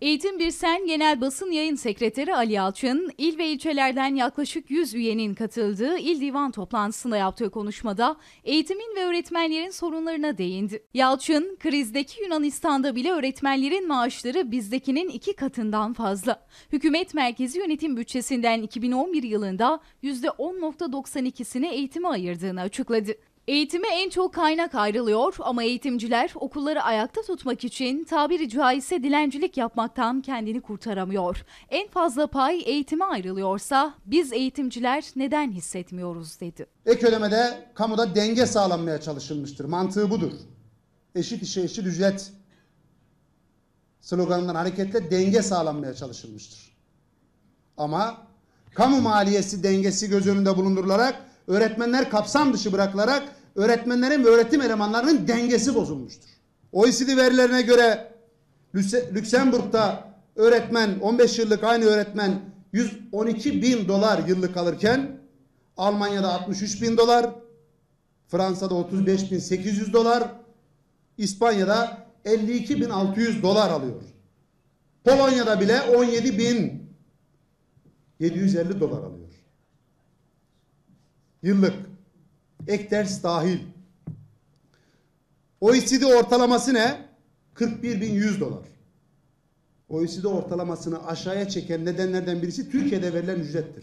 Eğitim Bir Sen Genel Basın Yayın Sekreteri Ali Yalçın, il ve ilçelerden yaklaşık 100 üyenin katıldığı il divan toplantısında yaptığı konuşmada eğitimin ve öğretmenlerin sorunlarına değindi. Yalçın, krizdeki Yunanistan'da bile öğretmenlerin maaşları bizdekinin iki katından fazla. Hükümet merkezi yönetim bütçesinden 2011 yılında %10.92'sini eğitime ayırdığını açıkladı. Eğitime en çok kaynak ayrılıyor ama eğitimciler okulları ayakta tutmak için tabiri caizse dilencilik yapmaktan kendini kurtaramıyor. En fazla pay eğitime ayrılıyorsa biz eğitimciler neden hissetmiyoruz dedi. Ek ödemede kamuda denge sağlanmaya çalışılmıştır. Mantığı budur. Eşit işe eşit ücret sloganından hareketle denge sağlanmaya çalışılmıştır. Ama kamu maliyesi dengesi göz önünde bulundurularak öğretmenler kapsam dışı bırakılarak öğretmenlerin ve öğretim elemanlarının dengesi bozulmuştur. OECD verilerine göre Lüksemburg'da öğretmen 15 yıllık aynı öğretmen 112 bin dolar yıllık alırken Almanya'da 63 bin dolar, Fransa'da 35 bin 800 dolar, İspanya'da 52 bin 600 dolar alıyor. Polonya'da bile 17 bin 750 dolar alıyor. Yıllık. Ek ders dahil. OECD ortalaması ne? 41.100 dolar. OECD ortalamasını aşağıya çeken nedenlerden birisi Türkiye'de verilen ücrettir.